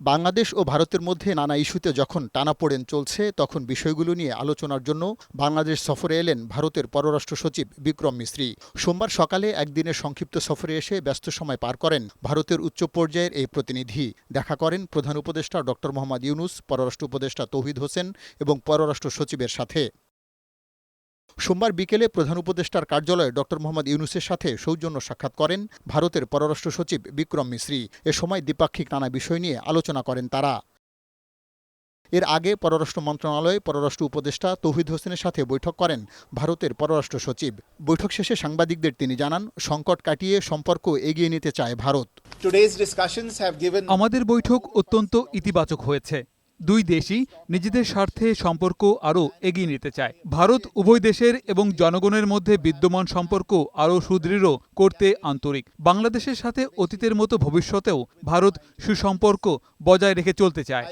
বাংলাদেশ ও ভারতের মধ্যে নানা ইস্যুতে যখন টানাপোড়েন চলছে, তখন বিষয়গুলো নিয়ে আলোচনার জন্য বাংলাদেশ সফরে এলেন ভারতের পররাষ্ট্র সচিব বিক্রম মিশ্রি সোমবার সকালে একদিনের সংক্ষিপ্ত সফরে এসে ব্যস্ত সময় পার করেন ভারতের উচ্চ পর্যায়ের এই প্রতিনিধি। দেখা করেন প্রধান উপদেষ্টা ডক্টর মোহাম্মদ ইউনুস, পররাষ্ট্র উপদেষ্টা তৌহিদ হোসেন এবং পররাষ্ট্র সচিবের সাথে। সোমবার বিকেলে প্রধান উপদেষ্টার কার্যালয়ে ডক্টর মোহাম্মদ ইউনুসের সাথে সৌজন্য সাক্ষাৎ করেন ভারতের পররাষ্ট্র সচিব বিক্রম মিশ্রি। এ সময় দ্বিপাক্ষিক নানা বিষয় নিয়ে আলোচনা করেন তারা। এর আগে পররাষ্ট্র মন্ত্রণালয়ে পররাষ্ট্র উপদেষ্টা তৌহিদ হোসেনের সাথে বৈঠক করেন ভারতের পররাষ্ট্র সচিব। বৈঠক শেষে সাংবাদিকদের তিনি জানান সংকট কাটিয়ে সম্পর্ক এগিয়ে নিতে চায় ভারত। আমাদের বৈঠক অত্যন্ত ইতিবাচক হয়েছে। দুই দেশই নিজেদের স্বার্থে সম্পর্ক আরও এগিয়ে নিতে চায়। ভারত উভয় দেশের এবং জনগণের মধ্যে বিদ্যমান সম্পর্ক আরও সুদৃঢ় করতে আন্তরিক। বাংলাদেশের সাথে অতীতের মতো ভবিষ্যতেও ভারত সুসম্পর্ক বজায় রেখে চলতে চায়।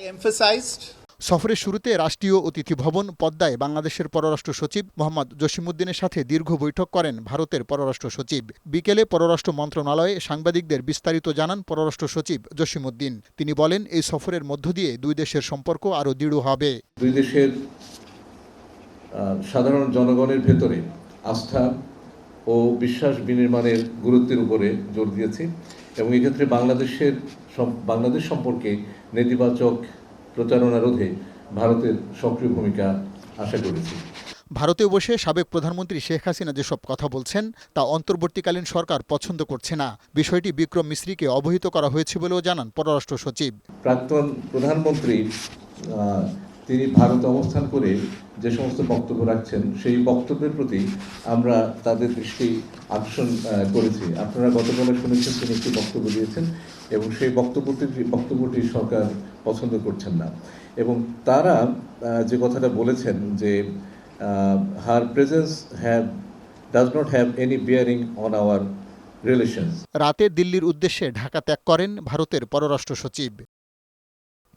সফরের শুরুতে রাষ্ট্রীয় অতিথি ভবন পদ্মায় বাংলাদেশের পররাষ্ট্র সচিব মোহাম্মদ জসিমুদ্দিনের সাথে দীর্ঘ বৈঠক করেন ভারতের পররাষ্ট্র সচিব। বিকেলে পররাষ্ট্র মন্ত্রণালয়ে সাংবাদিকদের বিস্তারিত জানান পররাষ্ট্র সচিব জসিমুদ্দিন তিনি বলেন, এই সফরের মধ্য দিয়ে দুই দেশের সম্পর্ক আরও দৃঢ় হবে। দুই দেশের সাধারণ জনগণের ভেতরে আস্থা ও বিশ্বাস বিনির্মাণের গুরুত্বের উপরে জোর দিয়েছি এবং এক্ষেত্রে বাংলাদেশের বাংলাদেশ সম্পর্কে নেতিবাচক প্রচারণা রোধে ভারতের সক্রিয় ভূমিকা আশা করেছি। ভারতে বসে সাবেক প্রধানমন্ত্রী শেখ হাসিনা যেসব কথা বলছেন তা অন্তর্বর্তীকালীন সরকার পছন্দ করছে না। বিষয়টি বিক্রম মিশ্রীকে অবহিত করা হয়েছে বলেও জানান পররাষ্ট্র সচিব। প্রাক্তন প্রধানমন্ত্রী তিনি ভারত অবস্থান করে যে সমস্ত বক্তব্য রাখছেন, সেই বক্তব্যের প্রতি আমরা তাদের দৃষ্টি আকর্ষণ করেছি। আপনারা গতকালে শুনেছেন তিনি একটি বক্তব্য দিয়েছেন এবং সেই বক্তব্যটি বক্তব্যটি সরকার পছন্দ করছেন না। এবং তারা যে কথাটা বলেছেন যে her presence have does not have any bearing on our relations রাতে দিল্লির উদ্দেশ্যে ঢাকা ত্যাগ করেন ভারতের পররাষ্ট্র সচিব।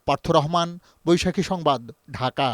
পার্থ রহমান বৈশাখী সংবাদ ঢাকা।